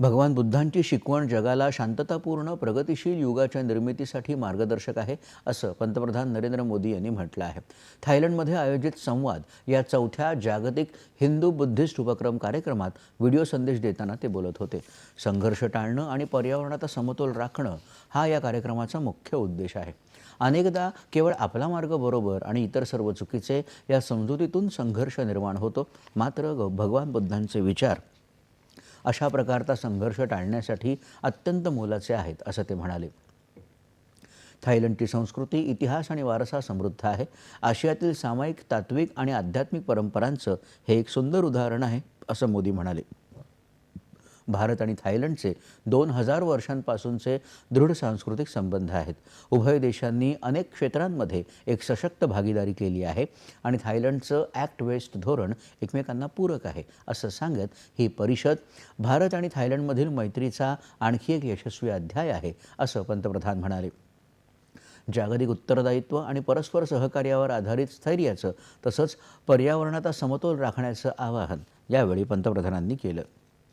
भगवान बुद्धांची शिकवण जगाला शांततापूर्ण प्रगतिशील युगाच्या निर्मितीसाठी मार्गदर्शक आहे असं पंतप्रधान नरेंद्र मोदी यांनी म्हटलं आहे. थायलंडमध्ये आयोजित संवाद या चौथ्या जागतिक हिंदू बुद्धिस्ट उपक्रम कार्यक्रमात व्हिडिओ संदेश देताना ते बोलत होते. संघर्ष टाळणं आणि पर्यावरणाचा समतोल राखणं हा या कार्यक्रमाचा मुख्य उद्देश आहे. अनेकदा केवळ आपला मार्ग बरोबर आणि इतर सर्व चुकीचे या समजुतीतून संघर्ष निर्माण होतो. मात्र ग- भगवान बुद्धांचे विचार अशा प्रकारचा संघर्ष टाळण्यासाठी अत्यंत मोलाचे आहेत असं ते म्हणाले. थायलंडची संस्कृती इतिहास आणि वारसा समृद्ध आहे. आशियातील सामायिक तात्विक आणि आध्यात्मिक परंपरांचं हे एक सुंदर उदाहरण आहे असं मोदी म्हणाले. भारत आणि थायलंडचे दोन हजार वर्षांपासूनचे दृढ सांस्कृतिक संबंध आहेत. उभय देशांनी अनेक क्षेत्रांमध्ये एक सशक्त भागीदारी केली आहे आणि थायलंडचं ॲक्ट वेस्ट धोरण एकमेकांना पूरक आहे असं सांगत ही परिषद भारत आणि थायलंडमधील मैत्रीचा आणखी एक यशस्वी अध्याय आहे असं पंतप्रधान म्हणाले. जागतिक उत्तरदायित्व आणि परस्पर सहकार्यावर आधारित स्थैर्याचं तसंच पर्यावरणाचा समतोल राखण्याचं आवाहन यावेळी पंतप्रधानांनी केलं.